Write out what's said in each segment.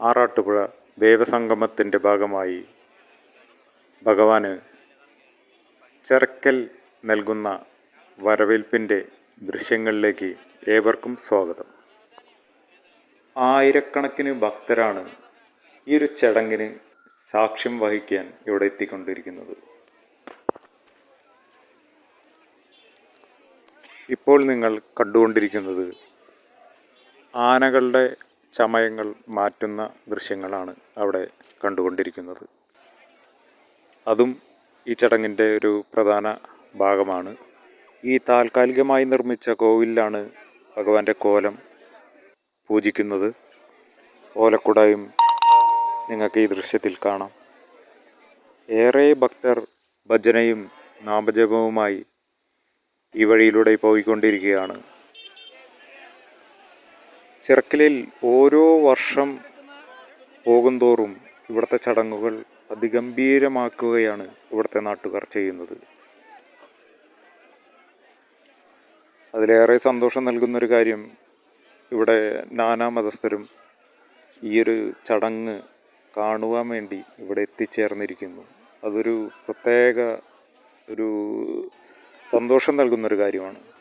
ആറാട്ടുപുഴ ദേവസംഗമത്തിന്റെ ഭാഗമായി ഭഗവാന് ചെറക്കൽ നൽകുന്ന വരവേൽപ്പിന്റെ ദൃശ്യങ്ങളിലേക്ക് ഏവർക്കും സ്വാഗതം. ആയിരക്കണക്കിന് ഭക്തരാണ് ഈ ഒരു ചടങ്ങിന് സാക്ഷ്യം വഹിക്കാൻ ഇവിടെ എത്തിക്കൊണ്ടിരിക്കുന്നത്. ഇപ്പോൾ നിങ്ങൾ കണ്ടുകൊണ്ടിരിക്കുന്നത് ആനകളുടെ ചമയങ്ങൾ മാറ്റുന്ന ദൃശ്യങ്ങളാണ് അവിടെ കണ്ടുകൊണ്ടിരിക്കുന്നത്. അതും ഈ ചടങ്ങിന്റെ ഒരു പ്രധാന ഭാഗമാണ്. ഈ താൽക്കാലികമായി നിർമ്മിച്ച കോവിലാണ് ഭഗവാന്റെ കോലം പൂജിക്കുന്നത്. ഓലക്കുടയും നിങ്ങൾക്ക് ഈ ദൃശ്യത്തിൽ കാണാം. ഏറെ ഭക്തർ ഭജനയും നാമജപവുമായി ഈ വഴിയിലൂടെ പോയിക്കൊണ്ടിരിക്കുകയാണ്. ചിറക്കലിൽ ഓരോ വർഷം പോകുന്തോറും ഇവിടുത്തെ ചടങ്ങുകൾ അതിഗംഭീരമാക്കുകയാണ് ഇവിടുത്തെ നാട്ടുകാർ ചെയ്യുന്നത്. അതിലേറെ സന്തോഷം നൽകുന്നൊരു കാര്യം ഇവിടെ നാനാ മതസ്ഥരും ഈ ഒരു ചടങ്ങ് കാണുവാൻ വേണ്ടി ഇവിടെ എത്തിച്ചേർന്നിരിക്കുന്നു. അതൊരു പ്രത്യേക ഒരു സന്തോഷം നൽകുന്നൊരു കാര്യമാണ്.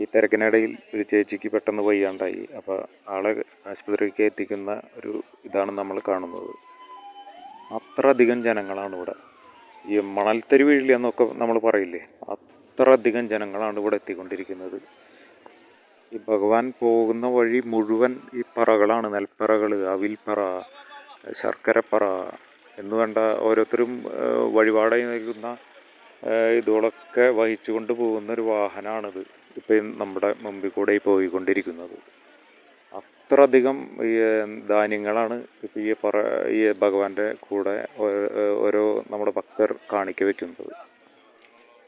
ഈ തിരക്കിനിടയിൽ ഒരു ചേച്ചിക്ക് പെട്ടെന്ന് വയ്യാണ്ടായി. അപ്പോൾ ആളെ ആശുപത്രിക്ക് എത്തിക്കുന്ന ഒരു ഇതാണ് നമ്മൾ കാണുന്നത്. അത്ര അധികം ജനങ്ങളാണ് ഇവിടെ. ഈ മണൽത്തരി വീഴില്ല എന്നൊക്കെ നമ്മൾ പറയില്ലേ? അത്ര അധികം ജനങ്ങളാണ് ഇവിടെ എത്തിക്കൊണ്ടിരിക്കുന്നത്. ഈ ഭഗവാൻ പോകുന്ന വഴി മുഴുവൻ ഈ പറകളാണ്. നെൽപ്പറകൾ അവിൽപ്പറ ശർക്കരപ്പറ എന്നുവേണ്ട ഓരോരുത്തരും വഴിപാടായി നൽകുന്ന ഇതുകളൊക്കെ വഹിച്ചുകൊണ്ട് പോകുന്ന ഒരു വാഹനമാണിത് ഇപ്പം നമ്മുടെ മുമ്പിൽ കൂടെ പോയിക്കൊണ്ടിരിക്കുന്നത്. അത്രയധികം ഈ ധാന്യങ്ങളാണ് ഇപ്പം ഈ പറ ഈ ഭഗവാന്റെ കൂടെ ഓരോ നമ്മുടെ ഭക്തർ കാണിക്ക വെക്കുന്നത്.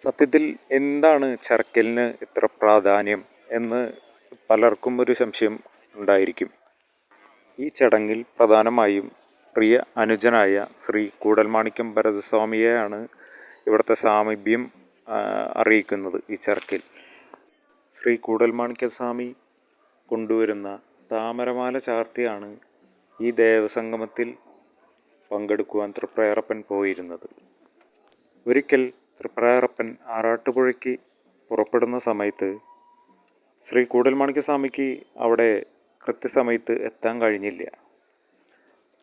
സത്യത്തിൽ എന്താണ് ചരക്കലിന് ഇത്ര പ്രാധാന്യം എന്ന് പലർക്കും ഒരു സംശയം ഉണ്ടായിരിക്കും. ഈ ചടങ്ങിൽ പ്രധാനമായും പ്രിയ അനുജനായ ശ്രീ കൂടൽമാണിക്യം ഭരതസ്വാമിയെയാണ് ഇവിടുത്തെ സാമീപ്യം അറിയിക്കുന്നത് ഈ ചർക്കിൽ. ശ്രീ കൂടൽമാണിക്യസ്വാമി കൊണ്ടുവരുന്ന താമരമാല ചാർത്തിയാണ് ഈ ദേവസംഗമത്തിൽ പങ്കെടുക്കുവാൻ തൃപ്രയറപ്പൻ പോയിരുന്നത്. ഒരിക്കൽ തൃപ്രയറപ്പൻ ആറാട്ടുപുഴയ്ക്ക് പുറപ്പെടുന്ന സമയത്ത് ശ്രീ കൂടൽമാണിക്യസ്വാമിക്ക് അവിടെ കൃത്യസമയത്ത് എത്താൻ കഴിഞ്ഞില്ല.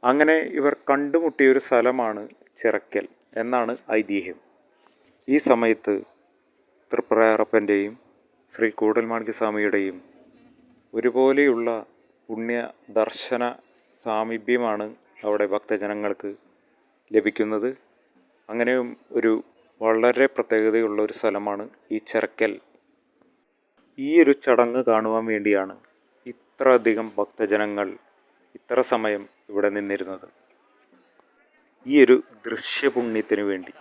അങ്ങനെ ഇവർ കണ്ടുമുട്ടിയൊരു സ്ഥലമാണ് ചിറക്കൽ എന്നാണ് ഐതിഹ്യം. ഈ സമയത്ത് തൃപ്രയാറപ്പന്റെയും ശ്രീ കൂടൽമാണിക്യസ്വാമിയുടെയും ഒരുപോലെയുള്ള പുണ്യ ദർശന സാമീപ്യമാണ് അവിടെ ഭക്തജനങ്ങൾക്ക് ലഭിക്കുന്നത്. അങ്ങനെ ഒരു വളരെ പ്രത്യേകതയുള്ള ഒരു സ്ഥലമാണ് ഈ ചെറക്കൽ. ഈ ഒരു ചടങ്ങ് കാണുവാൻ വേണ്ടിയാണ് ഇത്ര അധികം ഭക്തജനങ്ങൾ ഇത്ര സമയം ഇവിടെ നിന്നിരുന്നത്. ഈ ഒരു ദൃശ്യപുണ്യത്തിന് വേണ്ടി.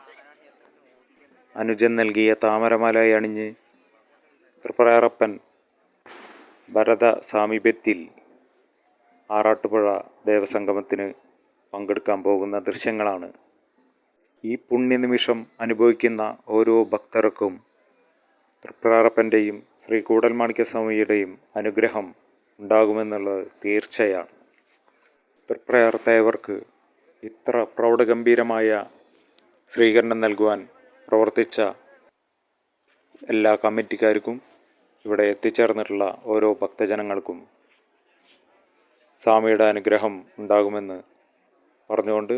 അനുജൻ നൽകിയ താമരമാലയണിഞ്ഞ് തൃപ്രയാറപ്പൻ ഭരത സാമീപ്യത്തിൽ ആറാട്ടുപുഴ ദേവസംഗമത്തിന് പങ്കെടുക്കാൻ പോകുന്ന ദൃശ്യങ്ങളാണ്. ഈ പുണ്യനിമിഷം അനുഭവിക്കുന്ന ഓരോ ഭക്തർക്കും തൃപ്രാറപ്പന്റെയും ശ്രീ കൂടൽമാണിക്യസ്വാമിയുടെയും അനുഗ്രഹം ഉണ്ടാകുമെന്നുള്ളത് തീർച്ചയാണ്. തൃപ്രയാർത്തയവർക്ക് ഇത്ര പ്രൗഢഗംഭീരമായ സ്വീകരണം നൽകുവാൻ പ്രവർത്തിച്ച എല്ലാ കമ്മിറ്റിക്കാർക്കും ഇവിടെ എത്തിച്ചേർന്നിട്ടുള്ള ഓരോ ഭക്തജനങ്ങൾക്കും സ്വാമിയുടെ അനുഗ്രഹം ഉണ്ടാകുമെന്ന് പറഞ്ഞുകൊണ്ട്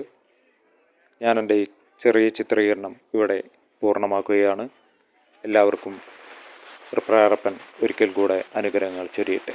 ഞാൻ എന്റെ ഈ ചെറിയ ചിത്രീകരണം ഇവിടെ പൂർണമാക്കുകയാണ്. എല്ലാവർക്കും തൃപ്രായറപ്പൻ ഒരിക്കൽ കൂടെ അനുഗ്രഹങ്ങൾ ചൊരിയട്ടെ.